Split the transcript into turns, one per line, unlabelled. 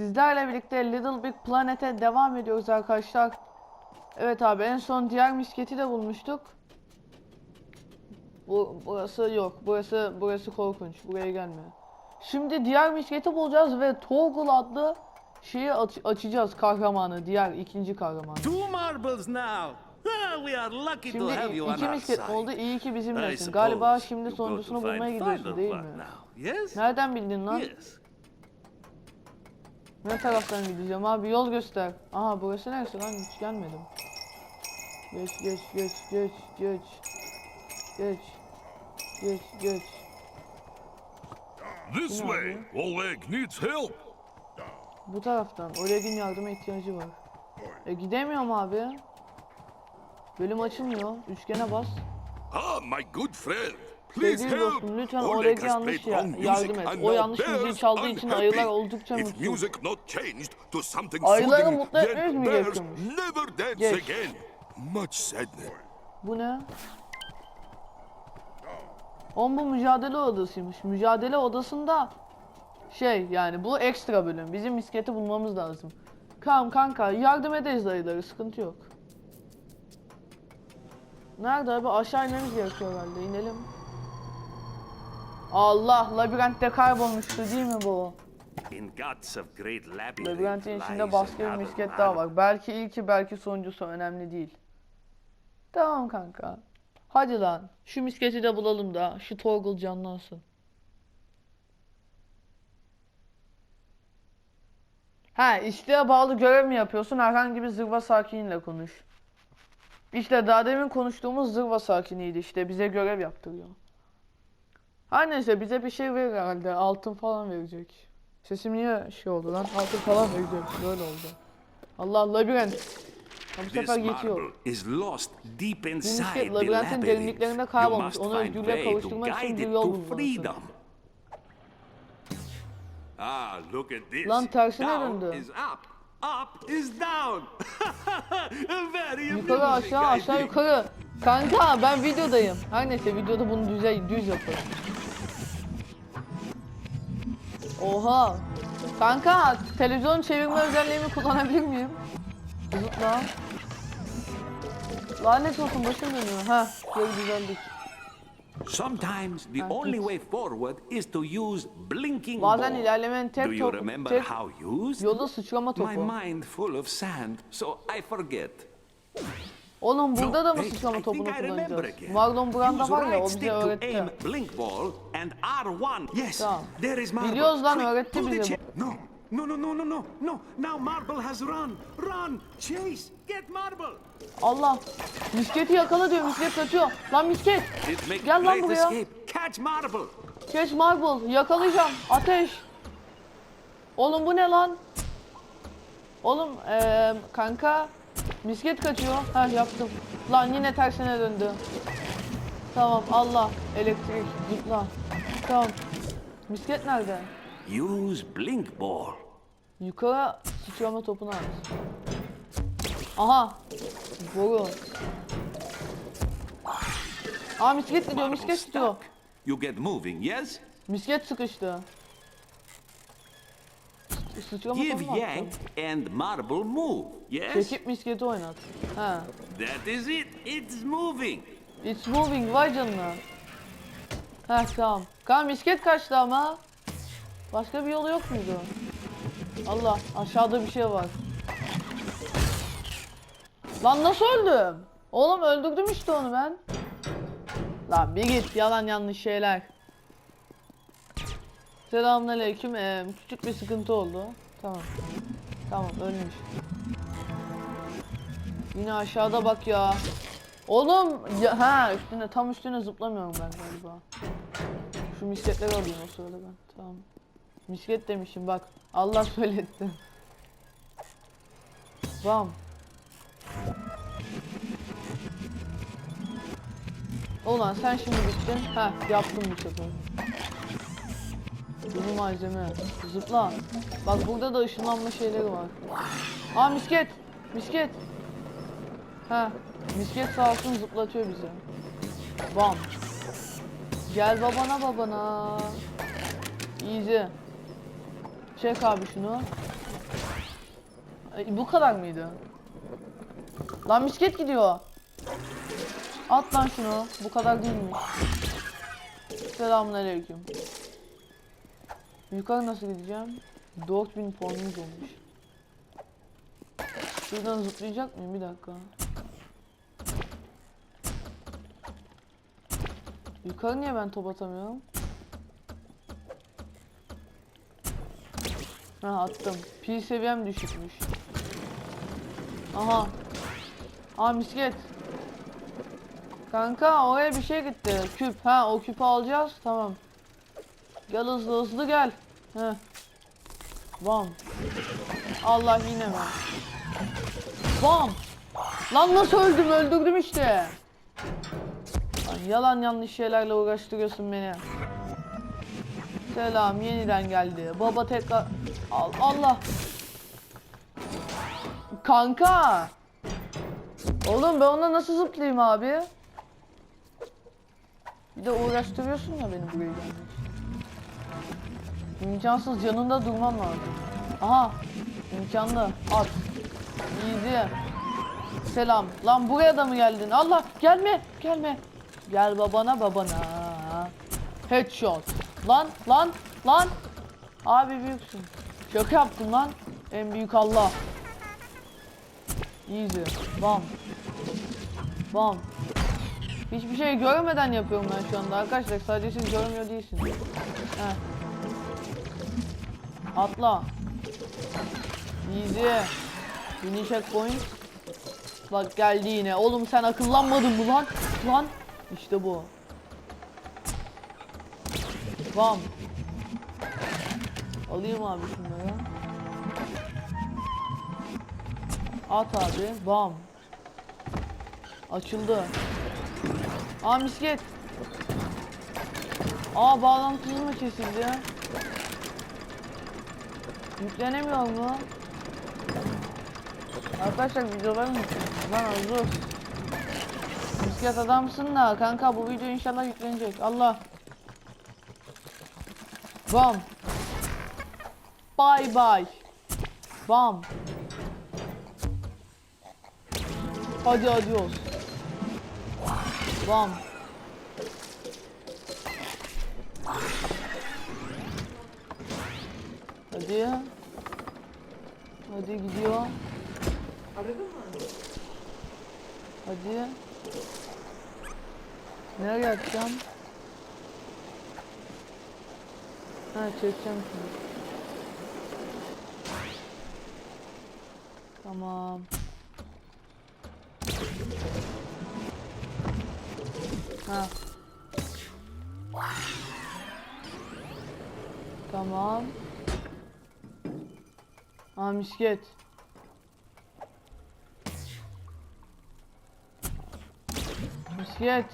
Sizlerle birlikte Little Big Planet'e devam ediyoruz arkadaşlar. Evet abi en son diğer misketi de bulmuştuk. Bu burası yok. Burası burası korkunç. Buraya gelme. Şimdi diğer misketi bulacağız ve Toggle adlı şeyi aç- açacağız kahramanı. Diğer ikinci kahramanı.
Two marbles now. We are lucky to
Şimdi
have you on
iki misket oldu. İyi ki bizimlesin. Galiba şimdi sonuncusunu bulmaya gidiyorsun değil mi? Nereden bildin lan?
Yes.
Ne taraftan gideceğim abi yol göster. Aha burası neresi lan hiç gelmedim. Geç geç geç geç geç. Geç. Geç geç.
This way. Oleg needs help.
Bu taraftan. Oleg'in yardıma ihtiyacı var. E gidemiyorum abi. Bölüm açılmıyor. Üçgene bas.
Ah, my good friend. Please
Sevgili
help.
dostum lütfen
has
yanlış ya- yardım et. O yanlış müziği çaldığı için ayılar oldukça
If
mutsuz. Ayıları mutlu etmemiz
then
mi gerekiyormuş? Geç.
again. Much sadness.
Bu ne? On bu mücadele odasıymış. Mücadele odasında şey yani bu ekstra bölüm. Bizim misketi bulmamız lazım. Tamam kanka yardım ederiz dayıları sıkıntı yok. Nerede abi aşağı inmemiz gerekiyor herhalde inelim. Allah labirentte kaybolmuştu değil mi bu? Labirentin içinde başka bir misket daha var. Belki ilki belki sonuncusu önemli değil. Tamam kanka. Hadi lan. Şu misketi de bulalım da şu Torgul canlansın. Ha isteğe bağlı görev mi yapıyorsun? Herhangi bir zırva sakiniyle konuş. İşte daha demin konuştuğumuz zırva sakiniydi işte bize görev yaptırıyor. Her neyse bize bir şey verir herhalde altın falan verecek. Sesim niye şey oldu lan? Altın falan verecek böyle oldu. Allah labirent. Ha, bu sefer
inside
misket
the
labirentin derinliklerinde kaybolmuş. Onu özgürlüğe kavuşturmak için bir yol bulmalısın.
Ah, look at this.
Lan tersine döndü.
is up. Up is down. Very
Yukarı aşağı aşağı yukarı. Kanka ben videodayım. Her neyse videoda bunu düz, düz yapın. Oha. Kanka televizyon çevirme özelliğimi kullanabilir miyim? Zıpla. Lanet olsun başım dönüyor. Ha, böyle güzellik.
Sometimes the only way forward is to use blinking
Bazen ilerlemenin
Do
tek
you
top,
remember
tek
how used?
yolu sıçrama
My
topu.
mind full of sand, so I forget.
Oğlum burada da mı sıçrama topunu kullanacağız? Marlon Brando var ya o bize öğretti.
aim blink ball and R1. Yes,
Tamam. Biliyoruz lan, öğretti bize
No, no, no, no, no, no, no. Now marble has run. Run, chase, get marble.
Allah. Misketi yakala diyor misket kaçıyor. Lan misket. Gel lan buraya.
Catch marble.
Geç marble. Yakalayacağım. Ateş. Oğlum bu ne lan? Oğlum eee kanka. Misket kaçıyor. Ha yaptım. Lan yine tersine döndü. Tamam Allah. Elektrik. Zıpla. Tamam. Misket nerede?
Use blink ball.
Yukarı sıçrama topunu at. Aha. Boru. Aa misket gidiyor, misket gidiyor.
You get moving, yes?
Misket sıkıştı. Sıçrama
Give
mu
yank and marble move, yes?
Çekip misketi oynat. Ha.
That is it. It's moving.
It's moving vay canına. Heh tamam. Kan misket kaçtı ama. Başka bir yolu yok muydu? Allah aşağıda bir şey var. Lan nasıl öldüm? Oğlum öldürdüm işte onu ben. Lan bir git yalan yanlış şeyler. Selamünaleyküm. Ee, küçük bir sıkıntı oldu. Tamam. Tamam ölmüş. Yine aşağıda bak ya. Oğlum ya, ha üstüne tam üstüne zıplamıyorum ben galiba. Şu misketleri alayım o sırada ben. Tamam. Misket demişim bak. Allah söyletti. Bam. Ulan sen şimdi bittin. Ha yaptım bu sefer. Yeni malzeme. Zıpla. Bak burada da ışınlanma şeyleri var. Aa misket. Misket. Ha, misket sağ olsun zıplatıyor bizi. Bam. Gel babana babana. Easy. Çek abi şunu. E, bu kadar mıydı? Lan misket gidiyor. At lan şunu. Bu kadar değilmiş. Selamünaleyküm. Yukarı nasıl gideceğim? 4000 puanımız olmuş. Şuradan zıplayacak mıyım? Bir dakika. Yukarı niye ben top atamıyorum? Ha attım. Pil seviyem düşükmüş. Aha. Aa misket. Kanka oraya bir şey gitti. Küp. Ha o küpü alacağız. Tamam. Gel hızlı hızlı gel. Heh. Bam. Allah yine mi? Bam. Lan nasıl öldüm? Öldürdüm işte. Lan yalan yanlış şeylerle uğraştırıyorsun beni. Selam yeniden geldi. Baba tekrar Al Allah. Kanka. Oğlum ben ona nasıl zıplayayım abi? Bir de uğraştırıyorsun ya beni buraya gelmek. İmkansız yanında durmam lazım. Aha. imkanlı. At. Easy. Selam. Lan buraya da mı geldin? Allah gelme gelme. Gel babana babana. Headshot. Lan lan lan. Abi büyüksün. Şaka yaptım lan. En büyük Allah. Easy. Bam. Bam. Hiçbir şey görmeden yapıyorum ben şu anda arkadaşlar. Sadece siz görmüyor değilsiniz. Heh. Atla. Easy. Mini checkpoint. Bak geldi yine. Oğlum sen akıllanmadın mı lan? Lan. İşte bu. Bam. Alayım abi şunları. At abi. Bam. Açıldı. Aa misket. Aa bağlantı mı kesildi? Yüklenemiyor mu? Arkadaşlar videolar mı? Lan Arzu. Misket adamsın da kanka bu video inşallah yüklenecek. Allah. Bam. Bye bye. Bam. Hadi adios. Bam. Hadi. Hadi gidiyor. Hadi. Nereye atacağım? Ha çekeceğim şimdi. Tamam. Ha. Tamam. Ha misket. Misket.